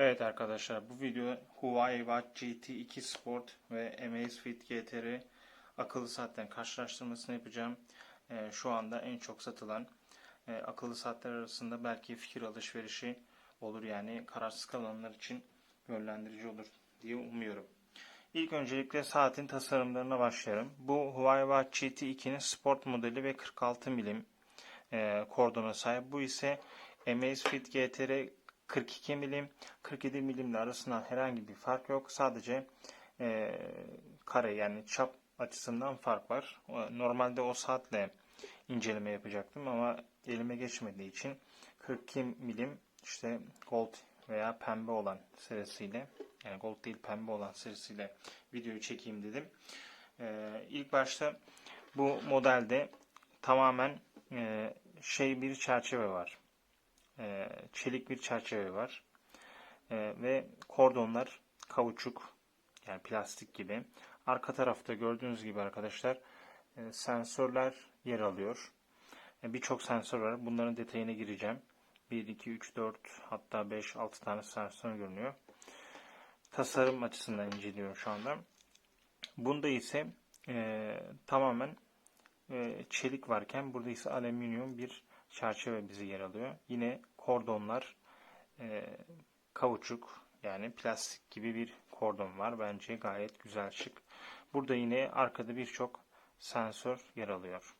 Evet arkadaşlar bu video Huawei Watch GT2 Sport ve Amazfit GTR akıllı saatten karşılaştırmasını yapacağım. Ee, şu anda en çok satılan e, akıllı saatler arasında belki fikir alışverişi olur yani kararsız kalanlar için yönlendirici olur diye umuyorum. İlk öncelikle saatin tasarımlarına başlayalım. Bu Huawei Watch GT2'nin sport modeli ve 46 milim e, kordona sahip. Bu ise Amazfit GTR 42 milim 47 milimle arasında herhangi bir fark yok. Sadece e, kare yani çap açısından fark var. Normalde o saatle inceleme yapacaktım ama elime geçmediği için 42 milim işte gold veya pembe olan serisiyle yani gold değil pembe olan serisiyle videoyu çekeyim dedim. Ee, ilk başta bu modelde tamamen e, şey bir çerçeve var. E, çelik bir çerçeve var. E, ve kordonlar kauçuk yani plastik gibi. Arka tarafta gördüğünüz gibi arkadaşlar e, sensörler yer alıyor. E, Birçok sensör var. Bunların detayına gireceğim. 1, 2, 3, 4 hatta 5, 6 tane sensör görünüyor. Tasarım açısından inceliyorum şu anda. Bunda ise e, tamamen e, çelik varken burada ise alüminyum bir çerçeve bizi yer alıyor. Yine kordonlar e, kauçuk yani plastik gibi bir kordon var. Bence gayet güzel şık. Burada yine arkada birçok sensör yer alıyor.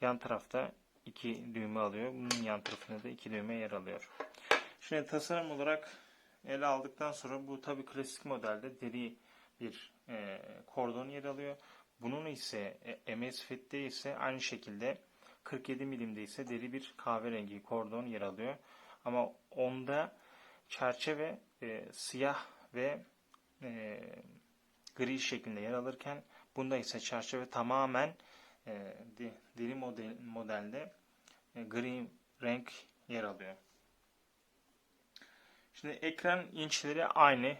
Yan tarafta iki düğme alıyor. Bunun yan tarafında da iki düğme yer alıyor. Şimdi tasarım olarak ele aldıktan sonra bu tabi klasik modelde deri bir e, kordon yer alıyor. Bunun ise e, MS Fit'te ise aynı şekilde 47 milimde ise deri bir kahverengi kordon yer alıyor. Ama onda çerçeve e, siyah ve e, gri şeklinde yer alırken bunda ise çerçeve tamamen e, deri model, modelde e, gri renk yer alıyor. Şimdi ekran inçleri aynı.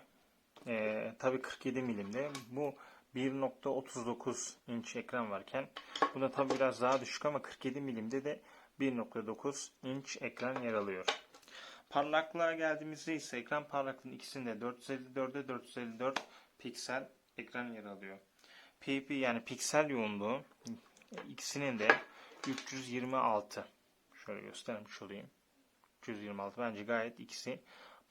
E, tabii 47 milimde. Bu 1.39 inç ekran varken bunda tabi biraz daha düşük ama 47 milimde de 1.9 inç ekran yer alıyor. Parlaklığa geldiğimizde ise ekran parlaklığının ikisinde 454'e 454 piksel ekran yer alıyor. PP yani piksel yoğunluğu ikisinin de 326. Şöyle göstermiş olayım. 326 bence gayet ikisi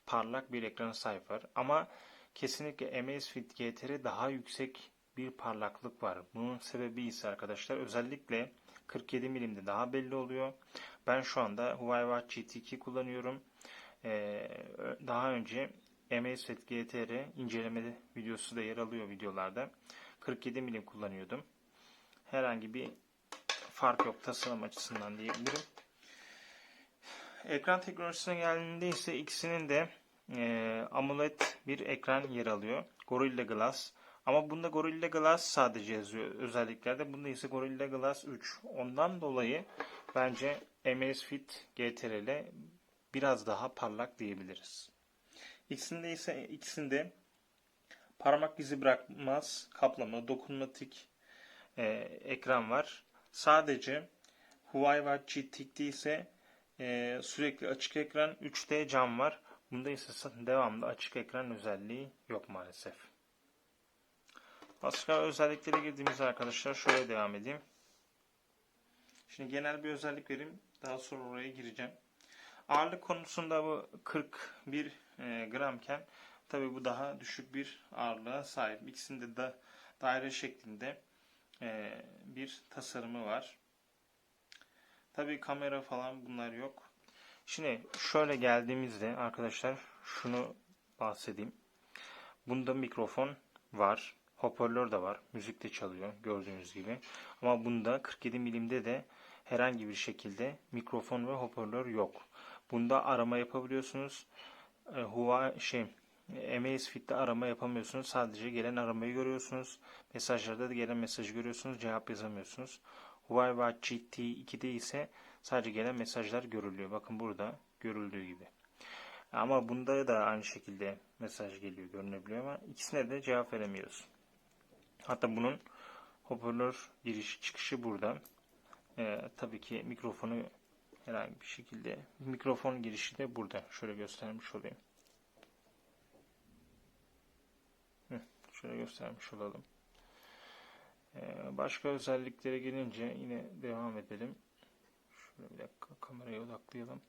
parlak bir ekrana sahip var. Ama kesinlikle Amazfit GTR daha yüksek bir parlaklık var. Bunun sebebi ise arkadaşlar özellikle 47 milimde daha belli oluyor. Ben şu anda Huawei Watch GT2 kullanıyorum. Ee, daha önce Amazfit GTR inceleme videosu da yer alıyor videolarda. 47 milim kullanıyordum. Herhangi bir fark yok tasarım açısından diyebilirim. Ekran teknolojisine geldiğinde ise ikisinin de e, AMOLED bir ekran yer alıyor. Gorilla Glass. Ama bunda Gorilla Glass sadece yazıyor özelliklerde. Bunda ise Gorilla Glass 3. Ondan dolayı bence Amazfit GTR ile biraz daha parlak diyebiliriz. İkisinde ise ikisinde parmak izi bırakmaz kaplama dokunmatik e, ekran var. Sadece Huawei GT'de ise e, sürekli açık ekran 3D cam var. Bunda ise devamlı açık ekran özelliği yok maalesef. Başka özelliklere girdiğimiz arkadaşlar şöyle devam edeyim. Şimdi genel bir özellik vereyim. Daha sonra oraya gireceğim. Ağırlık konusunda bu 41 e, gramken tabi bu daha düşük bir ağırlığa sahip. İkisinde de daire şeklinde e, bir tasarımı var. Tabi kamera falan bunlar yok. Şimdi şöyle geldiğimizde arkadaşlar şunu bahsedeyim. Bunda mikrofon var. Hoparlör de var. Müzik de çalıyor gördüğünüz gibi. Ama bunda 47 milimde de herhangi bir şekilde mikrofon ve hoparlör yok. Bunda arama yapabiliyorsunuz. E, Huawei şey Amazfit'te arama yapamıyorsunuz. Sadece gelen aramayı görüyorsunuz. Mesajlarda da gelen mesajı görüyorsunuz. Cevap yazamıyorsunuz. Huawei Watch GT 2'de ise sadece gelen mesajlar görülüyor. Bakın burada görüldüğü gibi. Ama bunda da aynı şekilde mesaj geliyor, görünebiliyor ama ikisine de cevap veremiyoruz. Hatta bunun hoparlör giriş çıkışı burada. Ee, tabii ki mikrofonu herhangi bir şekilde mikrofon girişi de burada. Şöyle göstermiş olayım. Şöyle göstermiş olalım. Ee, başka özelliklere gelince yine devam edelim. Şöyle bir dakika kameraya odaklayalım.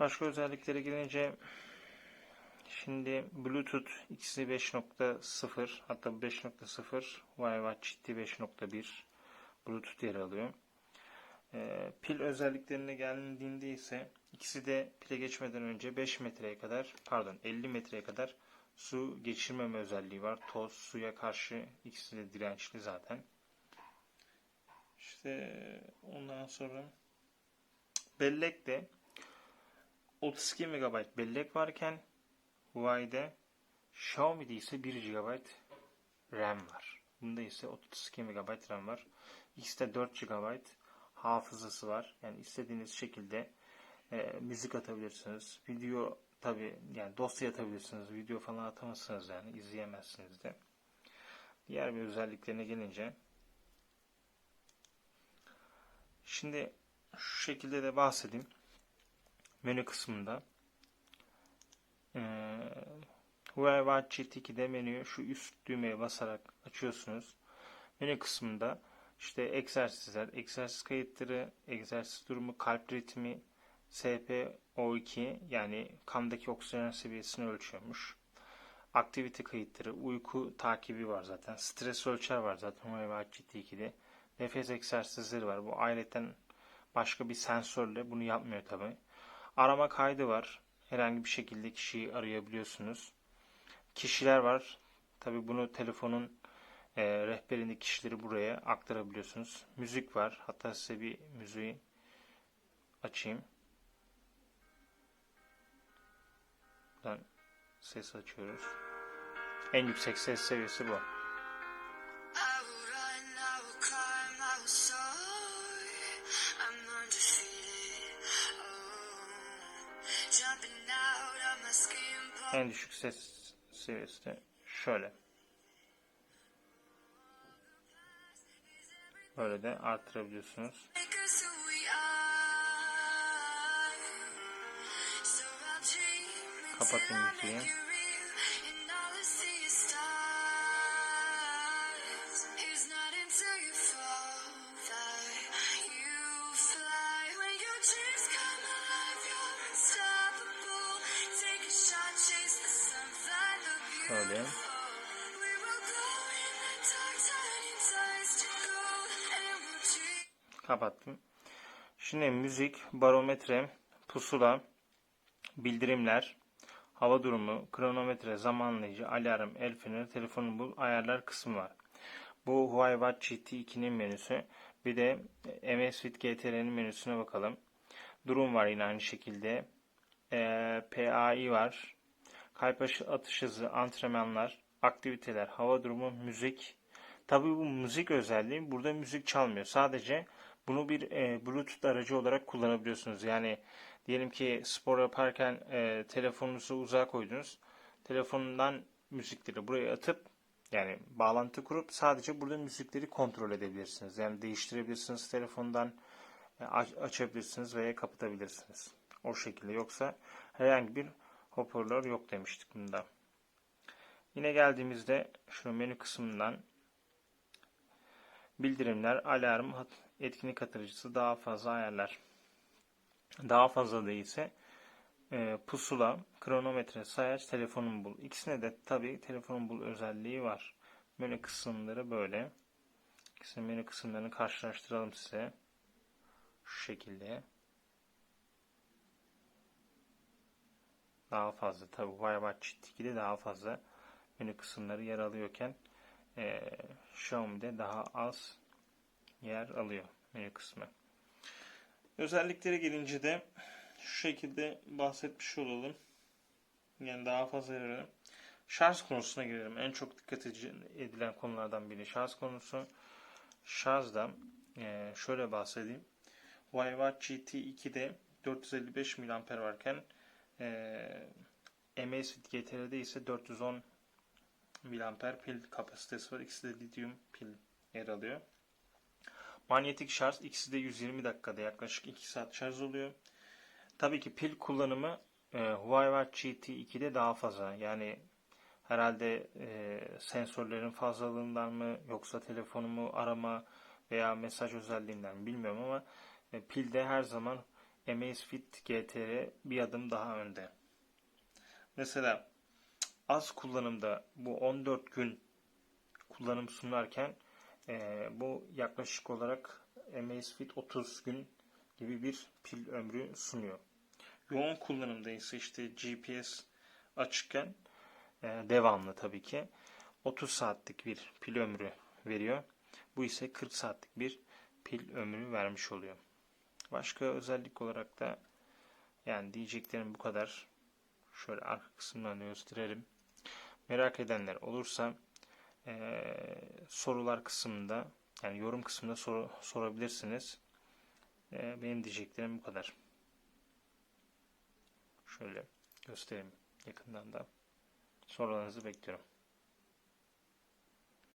Başka özelliklere gelince şimdi Bluetooth ikisi 5.0 hatta 5.0 Wi-Fi ciddi 5.1 Bluetooth yer alıyor. Ee, pil özelliklerine geldiğinde ise ikisi de pile geçmeden önce 5 metreye kadar pardon 50 metreye kadar su geçirmeme özelliği var. Toz, suya karşı ikisi de dirençli zaten. İşte ondan sonra bellek de 32 MB bellek varken Huawei'de Xiaomi'de ise 1 GB RAM var. Bunda ise 32 MB RAM var. De 4 GB hafızası var. Yani istediğiniz şekilde e, müzik atabilirsiniz. Video tabi yani dosya atabilirsiniz. Video falan atamazsınız yani izleyemezsiniz de. Diğer bir özelliklerine gelince şimdi şu şekilde de bahsedeyim. Menü kısmında Huawei Watch GT2'de menüyü şu üst düğmeye basarak açıyorsunuz. Menü kısmında işte egzersizler, egzersiz kayıtları, egzersiz durumu, kalp ritmi, SpO2 yani kandaki oksijen seviyesini ölçüyormuş. Aktivite kayıtları, uyku takibi var zaten. Stres ölçer var zaten Huawei Watch GT2'de. Nefes egzersizleri var. Bu ayrıca başka bir sensörle bunu yapmıyor tabi. Arama kaydı var. Herhangi bir şekilde kişiyi arayabiliyorsunuz. Kişiler var. Tabi bunu telefonun e, rehberindeki kişileri buraya aktarabiliyorsunuz. Müzik var. Hatta size bir müziği açayım. Buradan ses açıyoruz. En yüksek ses seviyesi bu. En düşük ses seviyesi de şöyle. Böyle de artırabiliyorsunuz. Make us who we dream. Kapattım. Şimdi müzik, barometre, pusula, bildirimler, hava durumu, kronometre, zamanlayıcı, alarm, el feneri, telefonu bul, ayarlar kısmı var. Bu Huawei Watch GT2'nin menüsü. Bir de Amazfit GTR'nin menüsüne bakalım. Durum var yine aynı şekilde. Ee, PAI var. Kalp atış hızı, antrenmanlar, aktiviteler, hava durumu, müzik. Tabii bu müzik özelliği burada müzik çalmıyor. Sadece bunu bir e, Bluetooth aracı olarak kullanabiliyorsunuz. Yani diyelim ki spor yaparken e, telefonunuzu uzağa koydunuz. Telefonundan müzikleri buraya atıp yani bağlantı kurup sadece burada müzikleri kontrol edebilirsiniz. Yani değiştirebilirsiniz telefondan e, aç- açabilirsiniz veya kapatabilirsiniz. O şekilde yoksa herhangi bir hoparlör yok demiştik bunda. Yine geldiğimizde şu menü kısmından bildirimler, alarm, etkinlik hatırlatıcısı daha fazla ayarlar. Daha fazla değilse e, pusula, kronometre, sayaç, telefonun bul. İkisine de tabii telefonun bul özelliği var. Menü kısımları böyle. İkisinin menü kısımlarını karşılaştıralım size. Şu şekilde. Daha fazla tabii Huawei Watch 2'de daha fazla menü kısımları yer alıyorken e, Xiaomi'de daha az yer alıyor menü kısmı. Özelliklere gelince de şu şekilde bahsetmiş olalım. Yani daha fazla yer alalım. Şarj konusuna gelelim. En çok dikkat edilen konulardan biri şarj konusu. Şarjda e, şöyle bahsedeyim. Huawei Watch GT 2'de 455 mAh varken e, Amazfit GTR'de ise 410 mAh pil kapasitesi var. İkisi de lityum pil yer alıyor. Manyetik şarj ikisi de 120 dakikada yaklaşık 2 saat şarj oluyor. Tabii ki pil kullanımı e, Huawei Watch GT 2'de daha fazla. Yani Herhalde e, sensörlerin fazlalığından mı yoksa telefonumu arama veya mesaj özelliğinden mi bilmiyorum ama e, pilde her zaman Amazfit GTR bir adım daha önde. Mesela az kullanımda bu 14 gün kullanım sunarken e, bu yaklaşık olarak Amazfit 30 gün gibi bir pil ömrü sunuyor. Yoğun kullanımda ise işte GPS açıkken e, devamlı tabii ki 30 saatlik bir pil ömrü veriyor. Bu ise 40 saatlik bir pil ömrü vermiş oluyor. Başka özellik olarak da yani diyeceklerim bu kadar. Şöyle arka kısımdan gösterelim. Merak edenler olursa eee, sorular kısmında yani yorum kısmında soru sorabilirsiniz. Eee, benim diyeceklerim bu kadar. Şöyle göstereyim yakından da. Sorularınızı bekliyorum.